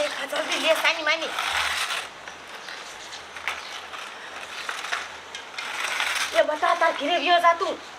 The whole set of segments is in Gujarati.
Ai, eu tô vivendo essa animani. Eu batata, queria vir usar tudo.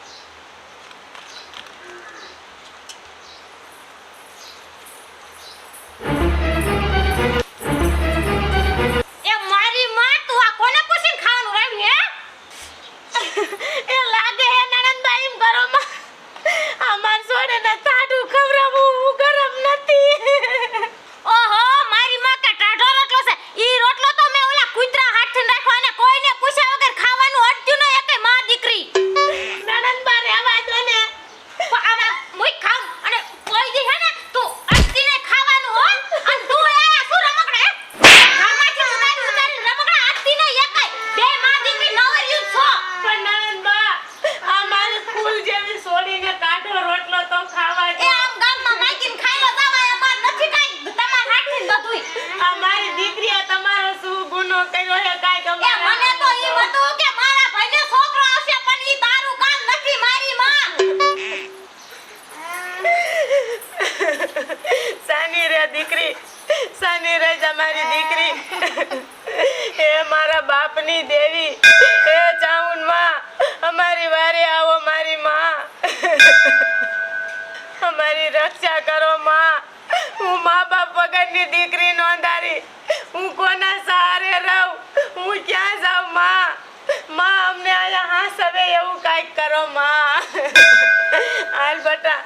મારા દેવી. હે ચાઉનમાં અમારી વારે આવો મારી માં. અમારી રક્ષા કરો માં. હું મા બાપ વગરની દીકરી નોંધારી. હું કોના સહારે રહું? હું ક્યાં જાઉં માં? માં અમને આયા હા સવે એવું કાંઈક કરો માં. હાલ બટા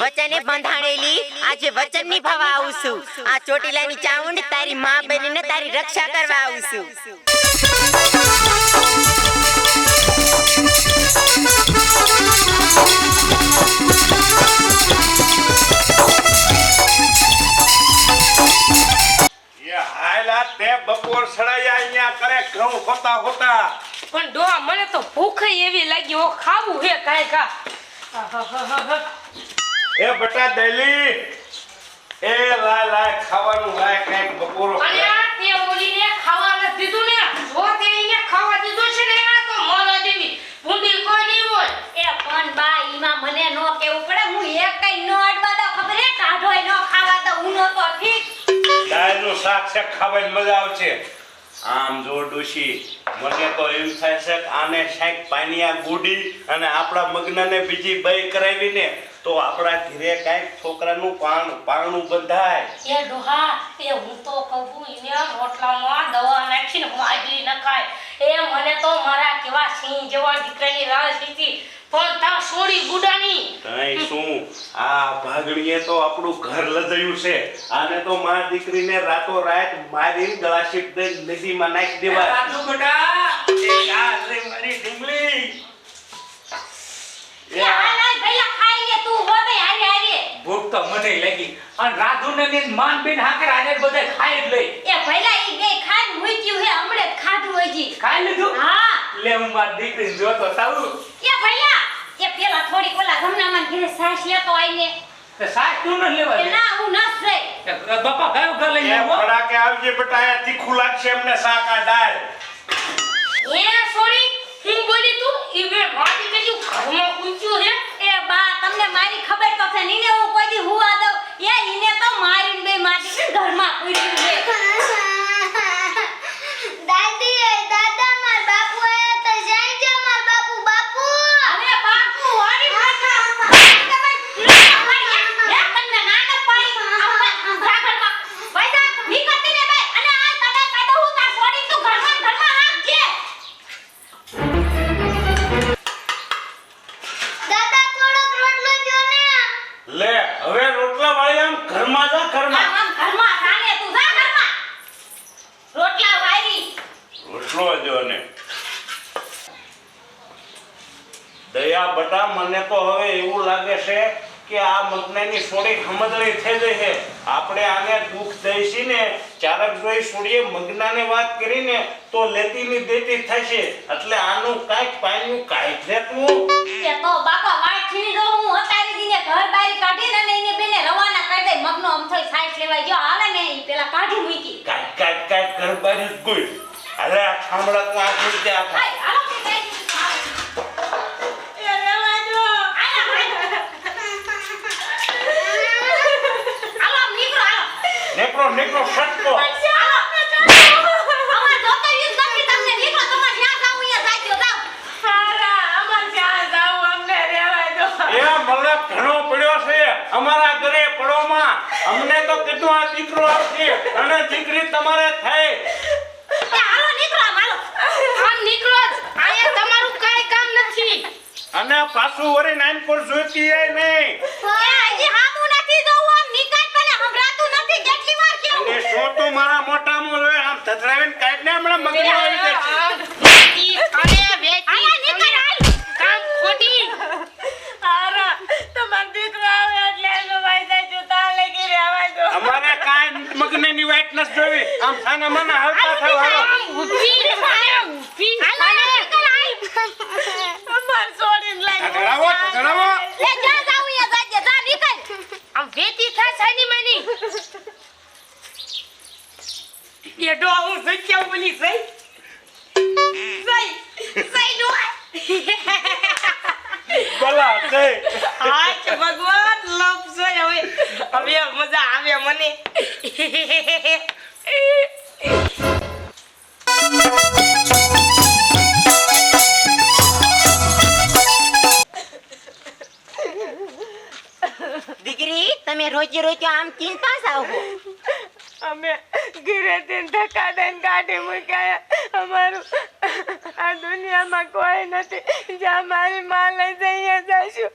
વચને બંધાણેલી? આજે વચન નિભાવવા આવું છું. આ ચોટીલાની ચાઉંડ તારી માં બનીને તારી રક્ષા કરવા આવું છું. તે બપોર સડાયા અહીંયા કરે ઘઉં હોતા હોતા. પણ ડોહા મને તો ભૂખ એવી લાગી ઓ ખાવું હે કાંઈ કા. એ બટા દલી એ લા લા ખાવાનું લાય કંઈક બપોરો અને આ તે ઓલીને ખાવા નથી દીધું ને? જો તે એને ખાવા દીધું છે ને આ તો મોલા જેવી ભૂંડી કોઈ નહીં હોય. એ પણ બા ઈમાં મને નો કેવું પડે હું એક કઈ નો અડવા દો ખબર હે કાઢોય નો ખાવા તો હું નો તો ઠીક. દાળનું શાક છે ખાવાની મજા આવશે. આમ જો ડોશી મને તો એમ થાય છે કે આને શાક પાણીયા ગુડી અને આપણા મગનાને બીજી બઈ કરાવીને તો આપણા ઘરે કાંઈક છોકરાનું પાણ પાણું બંધાય. એ ડોહા એ હું તો કહું એને રોટલામાં દવા નાખીને માગી નખાય એ મને તો મારા કેવા સિંહ જેવા દીકરાની રાહ સીધી પણ તા સોડી ગુડાની. તઈ શું? આ ભાગણીએ તો આપણું ઘર લજાયું છે. આને તો માર દીકરીને રાતો રાત મારીને ગળાશીપ દઈ નદીમાં નાખી દેવા રાજુ બેટા એ આ રે મારી ઢીંગલી એ આ હાલ ભૈયા લે તું હોતે હારી હારી. ભૂખ તો મને લાગી. અને રાધુને ને માન બેન હાકર આને બધે ખાઈ જ લઈ. એ ભૈલા ઈ બે ખાન મૂક્યું હે હમણે જ ખાધું હોય જી. ખાઈ લીધું? હા. લે હું માર દીકરી જો તો સાવ એ ભૈલા એ પેલા થોડી કોલા ગમના માં ઘરે સાસ લેતો આઈને તે સાસ તું ન લેવા ના હું ન એ બાપા કયો ઘર લઈને એ આવો ફડાકે આવજે બેટા આ તીખું લાગશે એમને સાકા આ દાળ એ સોરી હું બોલી તું? ઈ બે માટી કેજુ ઘરમાં કૂચ્યું હે. બા તમને મારી ખબર તો છે. નીને હું કોઈ દી લે હવે રોટલા વાળી આમ ઘરમાં જા ઘરમાં. આમ ઘરમાં ખાને તું જા ઘરમાં. રોટલા વાળી. રોટલો જો ને. દયા બટા મને તો હવે એવું લાગે છે કે આ મગનાની સોડી ખમદળી થઈ ગઈ છે. આપણે આને દુઃખ દઈશી ને ચારક જોઈ સૂર્ય મગનાને વાત કરીને તો લેતી ની દેતી થશે એટલે આનું કાઈક પાણીનું કાંઈક દેતું એ તો બાપા વાત છીણી દઉં મગનો અમથોય સાઈડ લેવાય જો હાલે ને ઈ પેલા કાઢી મૂકી. કાઈ કાઈ કાઈ ગરબારી ગુઈ. હાલે આ ખામડા તો આ હાલો કે રેવા દો. આયા. હાલો, નીકળો, હાલો. નેકરો નેકરો સટકો હાલો. અમાર જોતો ઈ જ નથી તમને. નીકળો, તમારે જ્યાં જાવું ત્યાં જાજો, જાઓ. એ મને ઘણો પડ્યો છે અમારા ઘરે પડોમાં અમને તો કેટલું આ દીકરો આવશે અને દીકરી તમારે થાય હાલો, નીકળો, હાલો. આમ નીકળો. અહીંયા તમારું કાઈ કામ નથી અને પાછું વળી નાનપુર જોઈતી એ નહીં હજી હામું નથી જોવું, આમ નીકળ તને હમરાતું નથી કેટલી વાર કેવું? અને શું તું મારા મોટા જોઈ આમ થથરાવીને કાઈ ને હમણાં મગનો આવી જશે આયા નીકળ, હાલ. અમારે કાંઈ મગનની વાઈટ નથી જોવી આમ સાને મને હાલતા થાવ હાલો. હાલો, નીકળ, હાલ. ઢગલાવો ઢગલાવો એ જ્યાં જાવું ત્યાં જાજે, જા, નીકળ. આમ વેતી થાય સાની માની. એડો હું સચ્યા બોલી સઈ સઈ સઈ નો ભલા જય હાય ભગવાન લપ છે હવે. હવે મજા આવે મને. દીકરી તમે રોજે રોજ આમ ચિંતા આવો. અમે ઘરે ધક્કા દઈને કાઢી મૂક્યા. અમારું આ દુનિયામાં કોઈ નથી. જ્યાં મારી માં લઈ જઈએ જશું.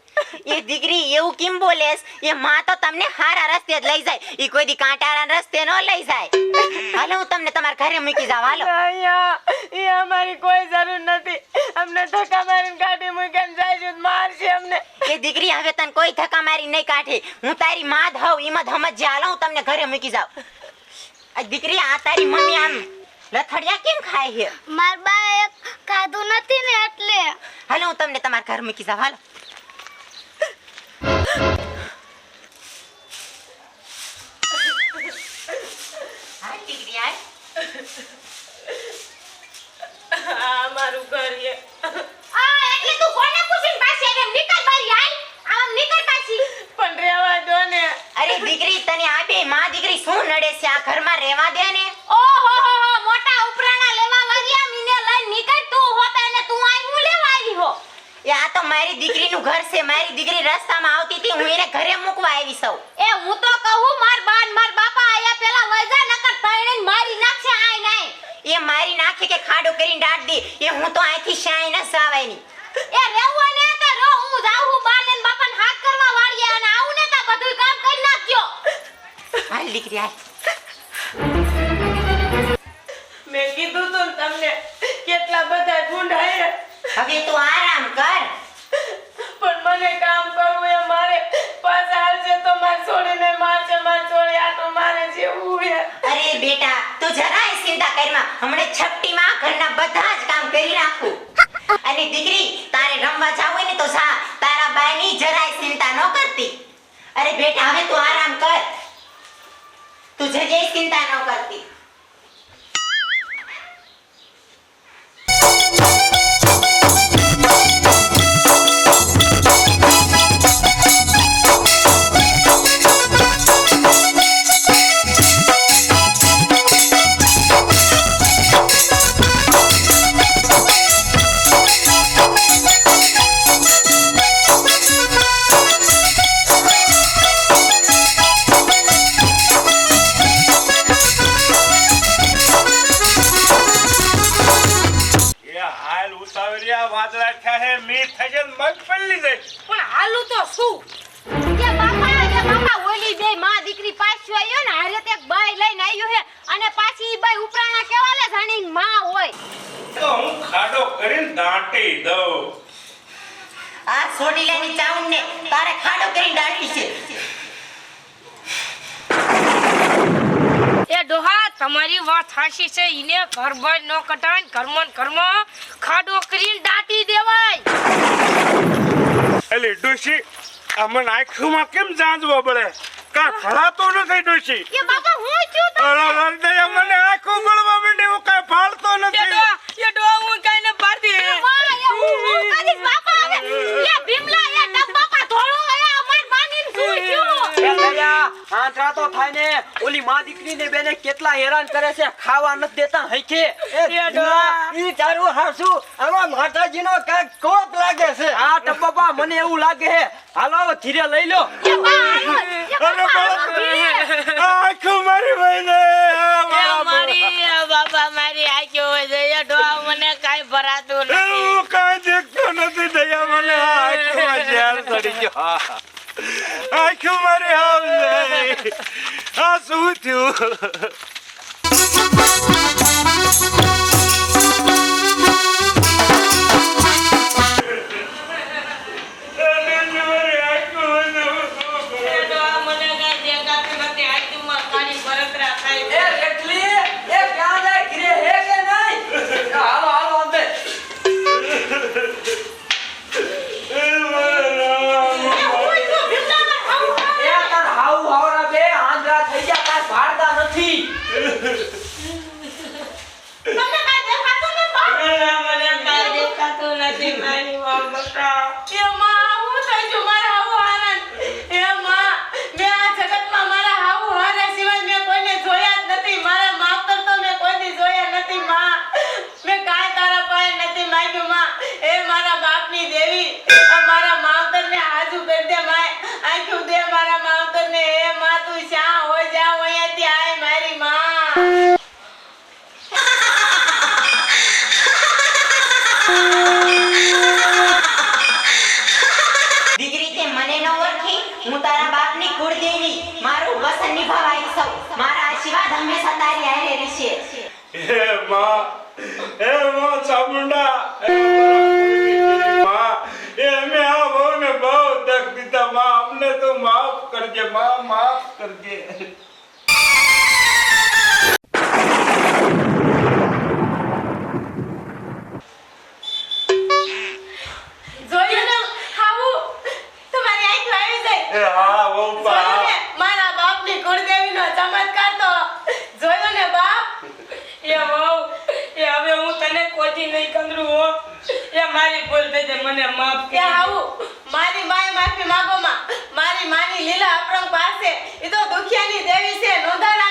એ દીકરી એવું કેમ બોલેસ એ માં તો તમને હારા રસ્તે જ લઈ જાય. એ કોઈ દી કાંટાળા રસ્તે ન લઈ જાય. હાલો હું તમને તમારા ઘરે મૂકી જાવ હાલો. અહીંયા એ અમારી કોઈ જરૂર નથી. અમને ધક્કા મારીને કાઢી મૂકીને જઈશું મારશે અમને. એ દીકરી હવે તને કોઈ ધક્કા મારી નહીં કાઢે. હું તારી માં જ હોઉં એમાં જ સમજ હાલો હું તમને ઘરે મૂકી જાવ આ દીકરી આ તારી મમ્મી આમ લથડિયા કેમ ખાય છે? માર બા એક ખાધું નથી ને એટલે. હાલો હું તમને તમારા ઘર મૂકી જાવ હાલો. હાલ દીકરી હાલ આ અમારું ઘર છે. આ, એટલે તું કોને પૂછીને પાછી આવી? નીકળ બારી, હાલ. આમ નીકળ પાછી. પણ રહેવા દો ને. અરે દીકરી તને આ બે માં દીકરી શું નડે છે? આ ઘરમાં રહેવા દે ને ઓહોહોહો, મોટા ઉપરાણા લેવા વાગ્યા, મીને લઈને નીકળ તું હોત અને તું અહીં હું લેવા આવી હો. એ આ તો મારી દીકરીનું ઘર છે મારી દીકરી રસ્તામાં આવતી હતી હું એને ઘરે મૂકવા આવી સૌ. એ હું તો કહું માર બાન માર બાપા આયા પેલા વૈજા નકર તઈને મારી નાખશે આય નાય. એ મારી નાખે કે ખાડો કરીને ડાટ દે એ હું તો આથી શાય ન સાવાયની. એ રેવું ને તો રો હું જાઉં હું બાન ને બાપા હાથ કરવા વાળી અને આવું ને તો બધું કામ કરી નાખજો. હાલ દીકરી હાલ. મેં કીધું તું તમને કેટલા બધા ગુંડાએ હવે તું આરામ કર. બેટા, તું જરાય ચિંતા કરમાં હમણે છપટીમાં ઘરના બધા જ કામ કરી નાખું. અને દીકરી, તારે રમવા જાવું હોય ને તો જા. તારા બાયની જરાય ચિંતા ન કરતી. અરે બેટા, હવે તું આરામ કર. તું જજે ચિંતા ન કરતી. કરીને દાટી દઉં. સોટીલાની ચાઉંડને તારે ખાડો કરી દાટી છે. એ ડોહા તમારી વાત હાચી છે ઈને ઘર બાર ન કટાય કર્મન કર્મ ખાડો કરીને દાટી દેવાય. એલી ડોશી આ મને કેમ જાંજ પડે? કા ફળાતો નથી ડોશી. એ બાપા હું છું તો અરે મને આંખો બળવા માંડે હું કાંઈ ફાળતો નથી. એ ડોહા હું કઈ ને પાડતી વાહ, એ હું હું કરીશ બાપા ભીમલા એ ડબ બાપા ધોળો એ અમાર માનીને શું છું દયા, આંધળા તો થાય ને ઓલી માં દીકરીને બેને કેટલા હેરાન કરે છે ખાવા નથી દેતા ઈ તારું હાસુ આમાં માતાજીનો કાંઈક કોપ લાગે છે હા ટપ્પા મને એવું લાગે છે હાલો ધીરે લઈ લો. આ આંખો મારી ભાઈને મારી બાપા મારી આંખો ઝેર ચડી ગયો આંખો મારી તારા કુળદેવી મારું વસન નિભાવાઈ સૌ. મારા આશીર્વાદ હંમેશા તારી હારે રહેશે હે માં હે માં ચામુંડા માં એ અમે બહુ દખ દીધા. માં, અમને તો માફ કરજે, માં, માફ કરજે. તારી ભૂલ થઈ છે મને માફ કે આવું. મારી માય માફી માંગો માં મારી માની લીલા અપરંગ પાસે એ તો દુખિયાની દેવી છે નોંધાણા